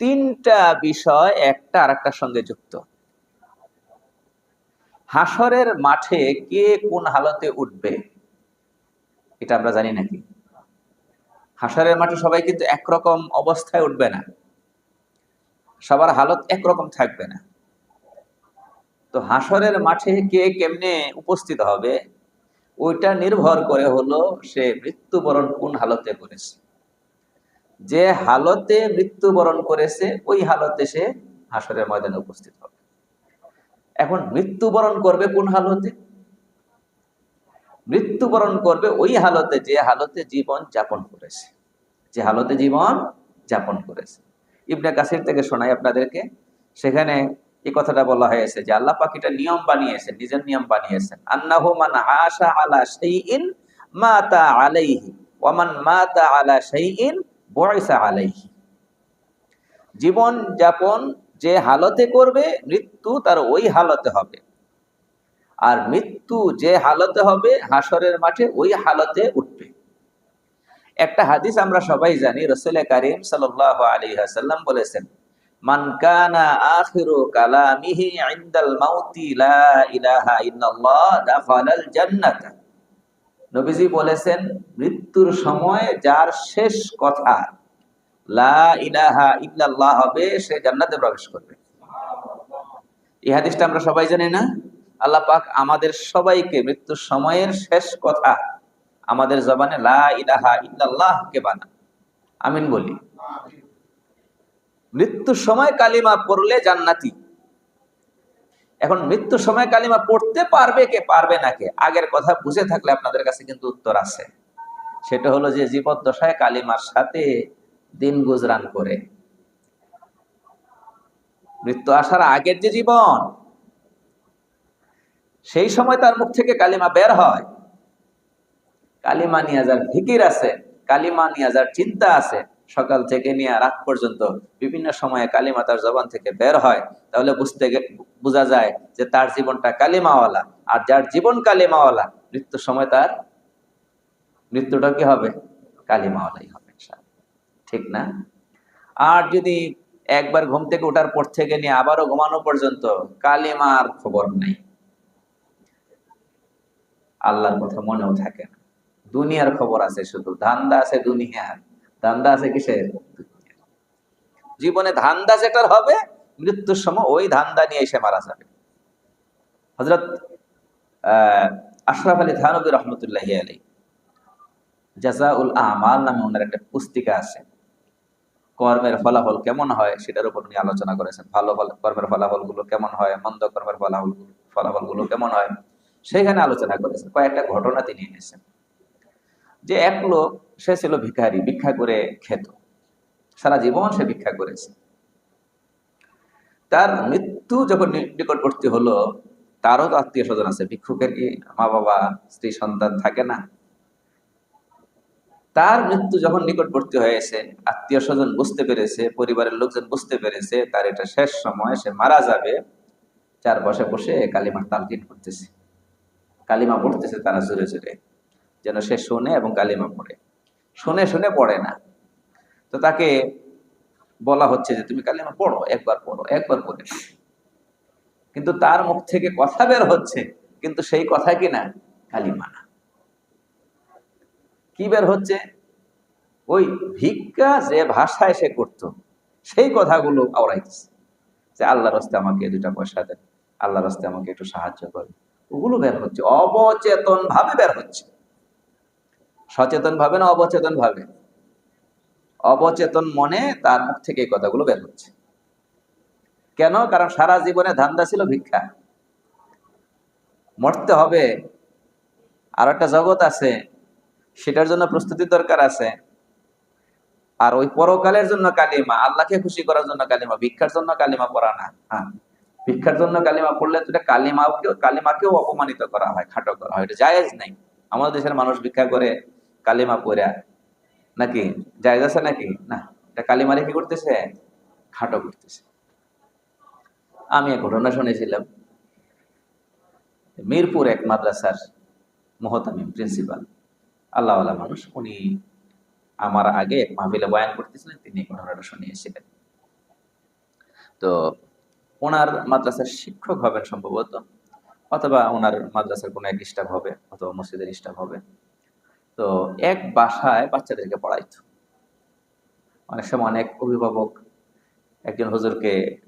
তিনটা বিষয় একটা আর একটার সঙ্গে যুক্ত। হাসরের মাঠে কে কোন হালতে উঠবে, এটা আমরা জানি নাকি? হাসরের মাঠে সবাই কিন্তু একরকম অবস্থায় উঠবে না। সবার হালত একরকম থাকবে না। তো হাসরের মাঠে কে কেমনে উপস্থিত হবে, ওইটা নির্ভর করে হলো সে মৃত্যুবরণ কোন হালতে করেছে। যে হালতে মৃত্যুবরণ করেছে, ওই হালতে সে হাসরের ময়দানে উপস্থিত হবে। এখন মৃত্যুবরণ করবে কোন হালতে? মৃত্যুবরণ করবে ওই হালতে যে হালতে জীবন যাপন করেছে। যে হালতে জীবন যাপন করেছে। ইবনে কাসির থেকে শোনাই আপনাদেরকে, সেখানে এই কথাটা বলা হয়েছে যে আল্লাহ পাখিটা নিয়ম বানিয়েছেন, নিজের নিয়ম বানিয়েছেন। আন্নাহু মান আশা আলা শাইইন মাতা আলাইহি, ওয়া মান মাতা আলা শাইইন বুইসা আলাইহি। জীবন যাপন যে হালতে করবে, মৃত্যু তার ওই হালতে হবে। আর মৃত্যু যে হালতে হবে হাসরের মাঠে ওই হালতে উঠবে। একটা হাদিস আমরা সবাই জানি, রসুল করিম সাল্লাহ আলী হাসাল্লাম বলেছেন, মান কানা আখিরু কালামিহি ইনদাল মাউতি লা ইলাহা ইল্লাল্লাহ দাখালাল জান্নাত। নবীজি বলেছেন, মৃত্যুর সময় যার শেষ কথা লা ইলাহা ইল্লাল্লাহ হবে, সে জান্নাতে প্রবেশ করবে। এই আমরা সবাই জানি না? আল্লাহ পাক আমাদের সবাইকে মৃত্যুর সময়ের শেষ কথা আমাদের জবানে লা ইলাহা ইল্লাল্লাহ কে বানা আমিন বলি। মৃত্যুর সময় কালিমা পড়লে জান্নাতি। এখন মৃত্যুর সময় কালিমা পড়তে পারবে কে? পারবে না কে? আগের কথা বুঝে থাকলে আপনাদের কাছে কিন্তু উত্তর আছে। সেটা হলো যে জীবদ্দশায় কালিমার সাথে দিন গুজরান করে। মৃত্যু আসার আগের যে জীবন, সেই সময় তার মুখ থেকে কালিমা বের হয়। কালিমা নিয়ে যার ফিকির আছে, কালিমা নিয়ে যার চিন্তা আছে সকাল থেকে নিয়ে রাত পর্যন্ত বিভিন্ন সময়ে কালিমা তার জবান থেকে বের হয়, তাহলে বুঝতে বোঝা যায় যে তার জীবনটা কালিমাওয়ালা। আর যার জীবন কালিমাওয়ালা, মৃত্যুর সময় তার মৃত্যুটা কি হবে? কালিমাওয়ালাই হবে ঠিক না? আর যদি একবার ঘুম থেকে ওঠার পর থেকে নিয়ে আবারও ঘুমানো পর্যন্ত কালিমার খবর নেই। আল্লাহর কথা মনেও থাকে না। দুনিয়ার খবর আছে শুধু, ধান্দা আছে দুনিয়ার। ধান্দা আছে কিসের? জীবনে ধান্দা যেটার হবে, মৃত্যুর সময় ওই ধান্দা নিয়ে এসে মারা যাবে। হজরত আশরাফ আলী থানবী রহমতুল্লাহ আলী জাজাউল আমাল নামে ওনার একটা পুস্তিকা আছে। কর্মের ফলাফল কেমন হয় সেটার উপর উনি আলোচনা করেছেন। ভালো কর্মের ফলাফলগুলো কেমন হয়, মন্দ কর্মের ফলাফল ফলাফলগুলো কেমন হয় সেখানে আলোচনা করেছেন। কয়েকটা ঘটনা তিনি এনেছেন। যে এক লোক, সে ছিল ভিখারি, ভিক্ষা করে খেত। সারা জীবন সে ভিক্ষা করেছে। তার মৃত্যু যখন নিকটবর্তী হলো, তারও তো আত্মীয় স্বজন আছে। ভিক্ষুকের কি মা বাবা, স্ত্রী, সন্তান থাকে না? তার মৃত্যু যখন নিকটবর্তী হয়েছে, আত্মীয় স্বজন বুঝতে পেরেছে, পরিবারের লোকজন বুঝতে পেরেছে, তার এটা শেষ সময়, সে মারা যাবে। চার বসে বসে কালিমার তালকিন করতেছে। কালিমা পড়তেছে তারা জোরে জোরে। যেন সে শোনে এবং কালিমা পড়ে। শুনে শুনে পড়ে না। তো তাকে বলা হচ্ছে যে, তুমি কালিমা পড়ো, একবার পড়ো, একবার পড়ে। কিন্তু তার মুখ থেকে কথা বের হচ্ছে, কিন্তু সেই কথা কি না? কালিমা না। কি বের হচ্ছে? ওই ভিক্ষা যে ভাষায় সে করত, সেই কথাগুলো আওড়াইতেছে। যে আল্লাহ রস্তে আমাকে দুটা পয়সা দেন আল্লাহ রস্তে আমাকে একটু সাহায্য করে ওগুলো বের হচ্ছে অবচেতন ভাবে বের হচ্ছে। সচেতন ভাবে না অবচেতন ভাবে অবচেতন মনে তার মুখ থেকে এই কথাগুলো বের হচ্ছে। কেন? কারণ সারা জীবনে ধান্দা ছিল ভিক্ষা। মরতে হবে। আর একটা জগৎ আছে। সেটার জন্য প্রস্তুতি দরকার আছে। আর ওই পরকালের জন্য কালিমা, আল্লাহকে খুশি করার জন্য কালিমা, ভিক্ষার জন্য কালিমা পড়া না। হ্যাঁ ভিক্ষার জন্য কালিমা পড়লে তো কালিমাকেও কালিমাকেও অপমানিত করা হয়, খাটো করা হয়। এটা জায়েজ নাই। আমাদের দেশের মানুষ ভিক্ষা করে কালিমা পড়ে। নাকি? জায়েজ আছে নাকি? না। এটা কালিমারে কি করতেছে? খাটো করতেছে। আমি এক ঘটনা শুনেছিলাম। মিরপুর এক মাদ্রাসার মহতামিম প্রিন্সিপাল। আল্লাহ মানুষ। উনি আমার আগে এক মাহফিলে বয়ান করতেছিলেন, তিনি ঘটনাটা শুনিয়েছিলেন। তো ওনার মাদ্রাসার শিক্ষক হবেন সম্ভবত, অথবা ওনার মাদ্রাসার কোনো এক স্টাফ হবে, অথবা মসজিদের স্টাফ হবে। তো এক বাসায় বাচ্চাদেরকে পড়াইতো। অনেক সময় অনেক অভিভাবক একজন হুজুরকে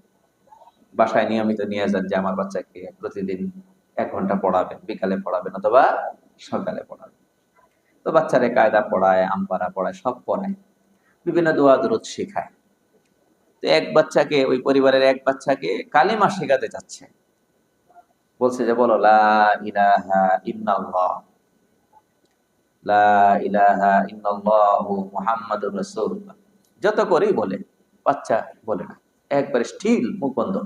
বাসায় নিয়মিত নিয়ে যান যে, আমার বাচ্চাকে প্রতিদিন এক ঘণ্টা পড়াবেন, বিকালে পড়াবেন অথবা সকালে পড়াবেন। তো বাচ্চারে কায়দা পড়ায়, আমপারা পড়ায়, সব পড়ায়। বিভিন্ন দোয়া দরুদ শেখায়। তো এক বাচ্চাকে, ওই পরিবারের এক বাচ্চাকে কালিমা শেখাতে চাচ্ছে। বলছে যে, বলো লা ইলাহা ইল্লাল্লাহ লা ইলাহা ইল্লাল্লাহু মুহাম্মাদুর রাসূলুল্লাহ যত করেই বলে, বাচ্চা বলে না, একবারে স্টিল মুখ বন্ধ।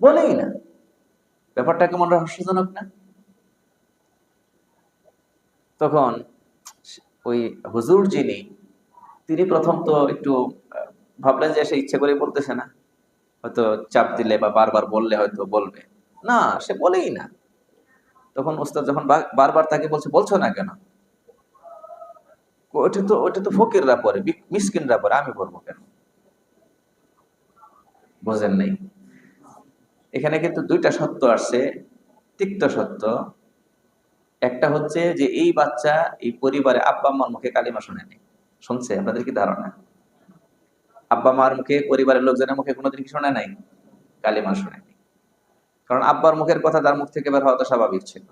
বলেই না। ব্যাপারটা কেমন রহস্যজনক না? তখন ওই হুজুর যিনি, তিনি প্রথম তো একটু ভাবলেন যে সে ইচ্ছে করে বলতেছে না। হয়তো চাপ দিলে বা বারবার বললে হয়তো বলবে। না, সে বলেই না। তখন ওস্তাদ যখন বারবার তাকে বলছে, বলছো না কেন? ওটা তো ওটা তো ফকিররা পরে মিসকিনরা পরে, আমি পড়ব কেন? বোঝেন নাই? এখানে কিন্তু দুইটা সত্য আসছে, তিক্ত সত্য। একটা হচ্ছে যে এই বাচ্চা এই পরিবারে আব্বা আম্মার মুখে কালিমা শোনেনি শুনছে? আপনাদের কি ধারণা? আব্বা মার মুখে, পরিবারের লোকজনের মুখে কোনোদিন কি শোনে নাই? কালিমা শোনেনি কারণ আব্বার মুখের কথা তার মুখ থেকে বের হওয়া তো স্বাভাবিক ছিল।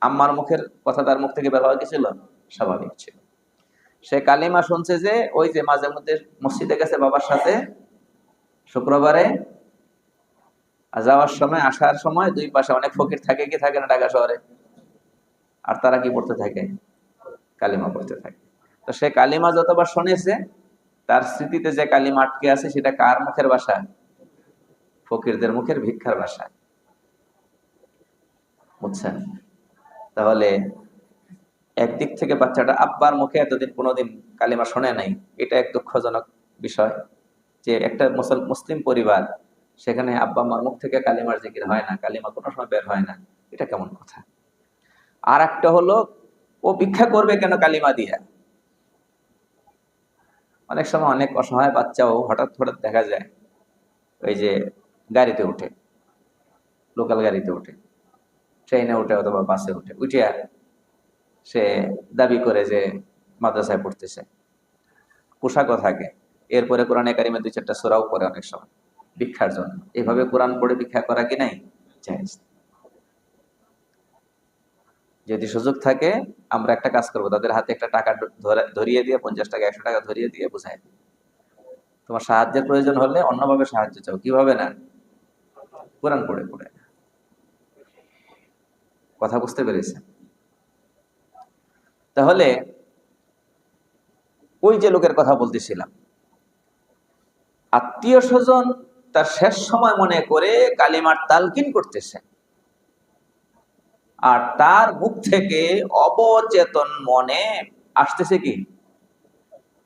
আম্মার মুখের কথা তার মুখ থেকে বের হওয়া কি ছিল? স্বাভাবিক ছিল। সে কালিমা শুনছে যে, ওই যে মাঝে মধ্যে মসজিদে গেছে বাবার সাথে, শুক্রবারে যাওয়ার সময়, আসার সময় দুই পাশে অনেক ফকির থাকে কি থাকে না ঢাকা শহরে? আর তারা কি পড়তে থাকে? কালিমা পড়তে থাকে। তো সে কালিমা যতবার শুনেছে, তার স্মৃতিতে যে কালিমা আটকে আছে, সেটা কার মুখের বাসা ফকিরদের মুখের ভিক্ষার ভাষা। বুঝছেন? তাহলে একদিক থেকে বাচ্চাটা আব্বার মুখে এতদিন কোনোদিন কালিমা শোনে নাই, এটা এক দুঃখজনক বিষয় যে একটা মুসল- মুসলিম পরিবার, সেখানে আব্বা মার মুখ থেকে কালিমার জিকির হয় না, কালিমা কোনো সময় বের হয় না, এটা কেমন কথা? আর একটা হলো, ও ভিক্ষা করবে কেন কালিমা দিয়া? অনেক সময় অনেক অসহায় বাচ্চাও হঠাৎ হঠাৎ দেখা যায়, ওই যে গাড়িতে উঠে লোকাল গাড়িতে উঠে। ট্রেনে উঠে অথবা বাসে উঠে, উঠিয়া সে দাবি করে যে মাদ্রাসায় পড়তেছে। পোশাকও থাকে। এরপরে কোরআনে কারিমে দুই চারটা সোরাও পড়ে অনেক সময়, ভিক্ষার জন্য। এভাবে কোরআন পড়ে ভিক্ষা করা কি নাই? যদি সুযোগ থাকে, আমরা একটা কাজ করব। তাদের হাতে একটা টাকা ধরিয়ে দিয়ে, পঞ্চাশ টাকা, একশো টাকা ধরিয়ে দিয়ে বুঝাই। তোমার সাহায্যের প্রয়োজন হলে অন্যভাবে সাহায্য চাও। কীভাবে না? কোরআন পড়ে পড়ে। কথা বুঝতে পেরেছে তাহলে ওই যে লোকের কথা বলতেছিলাম, আত্মীয় স্বজন তার শেষ সময় মনে করে কালিমার তালকিন করতেছে। আর তার মুখ থেকে অবচেতন মনে আসতেছে কি?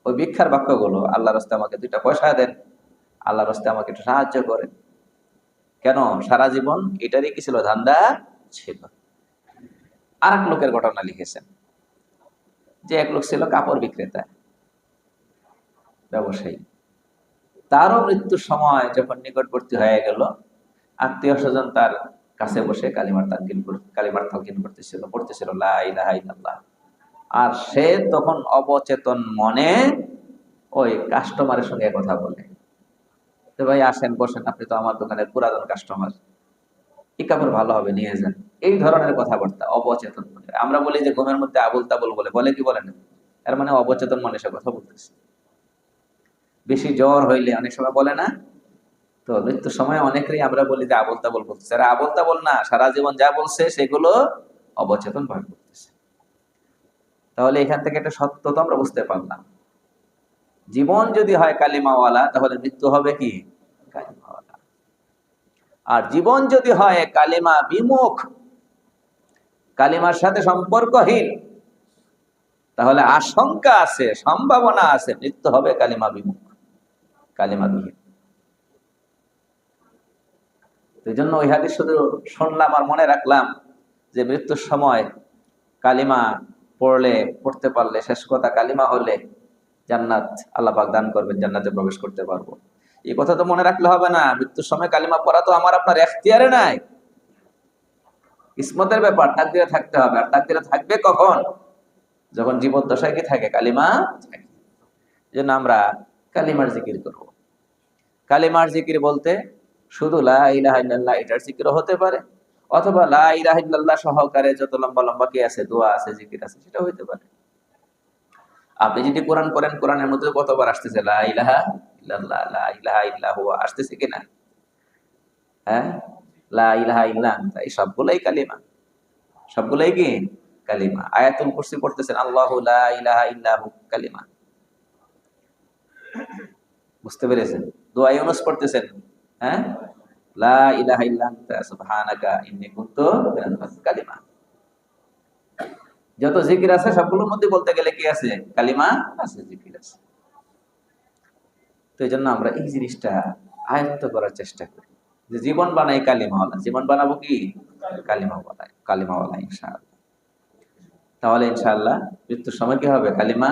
ওই ভিক্ষার বাক্যগুলো আল্লাহ রাস্তে আমাকে দুইটা পয়সা দেন আল্লাহ রাস্তে আমাকে একটু সাহায্য করেন। কেন? সারা জীবন এটারই কি ছিল? ধান্দা ছিল। আর এক লোকের ঘটনা লিখেছেন। যে এক লোক ছিল কাপড় বিক্রেতা, ব্যবসায়ী। তারও মৃত্যুর সময় যখন নিকটবর্তী হয়ে গেল, আত্মীয় স্বজন তার কাছে বসে কালিমার তালকিন কালিমার তালকিন করতেছিল, পড়তেছিল, লা ইলাহা ইল্লাল্লাহ। আর সে তখন অবচেতন মনে ওই কাস্টমারের সঙ্গে কথা বলে। ভাই আসেন, বসেন, আপনি তো আমার দোকানের পুরাতন কাস্টমার এই কাপড় ভালো হবে, নিয়ে যান। এই ধরনের কথাবার্তা, অবচেতন মনে। আমরা বলি যে ঘুমের মধ্যে আবুল তাবুল বলে বলে কি বলে না? এর মানে অবচেতন মনে সে কথা বলতেছে। বেশি জ্বর হইলে অনেক সময় বলে না, তো মৃত্যুর সময় অনেকেরই আমরা বলি যে আবল তাবল বলতেছে। আর আবল তাবল না, সারা জীবন যা বলছে সেগুলো অবচেতন ভাবে করতেছে তাহলে এখান থেকে একটা সত্য তো আমরা বুঝতে পারলাম। জীবন যদি হয় কালিমাওয়ালা, তাহলে মৃত্যু হবে কি? কালিমাওয়ালা। আর জীবন যদি হয় কালিমা বিমুখ কালিমার সাথে সম্পর্কহীন। তাহলে আশঙ্কা আছে, সম্ভাবনা আছে, মৃত্যু হবে কালিমা বিমুখ, কালিমা বিহীন। এই জন্য ওই হাদিস শুধু শুনলাম আর মনে রাখলাম যে মৃত্যুর সময় কালিমা পড়লে, পড়তে পারলে, শেষ কথা কালিমা হলে জান্নাত আল্লাহ পাক দান করবেন, জান্নাতে প্রবেশ করতে পারব। এই কথা তো মনে রাখলে হবে না, মৃত্যুর সময় কালিমা পড়া তো আমার আপনার এখতিয়ারে নাই। কিসমতের ব্যাপার, তাকদিরে থাকতে হবে। আর তাকদিরে থাকবে কখন? যখন জীবদ্দশায় কি থাকে? কালিমা থাকে। জন্য আমরা কালিমার জিকির করব। কালিমার জিকির বলতে শুধু লা ইলাহা এটার জিকিরও হতে পারে, অথবা লা ইলাহা সহকারে যত লম্বা লম্বা কি আছে, দোয়া আছে, জিকির আছে সেটা হইতে পারে। আপনি যদি কোরআন করেন কোরআনের মধ্যে কতবার আসতেছে লা ইলাহা ইল্লাল্লাহ আসতেছে কিনা? হ্যাঁ? সবগুলাই কালিমা। সবগুলাই কি? কালিমা। আয়াতুল পড়তেছেন কালিমা। বুঝতে পেরেছেন? পড়তেছেন হ্যাঁ? যত জিকির আছে, সবগুলোর মধ্যে বলতে গেলে কি আছে? কালিমা আছে, জিকির আছে। তো এই জন্য আমরা এই জিনিসটা আয়ত্ত করার চেষ্টা করি। যে জীবন বানাই কালিমাওয়ালা। জীবন বানাবো কি? কালিমাওয়ালাই কালিমাওয়ালা ইনশাআল্লাহ। তাহলে ইনশাআল্লাহ, মৃত্যুর সময় কি হবে? কালিমা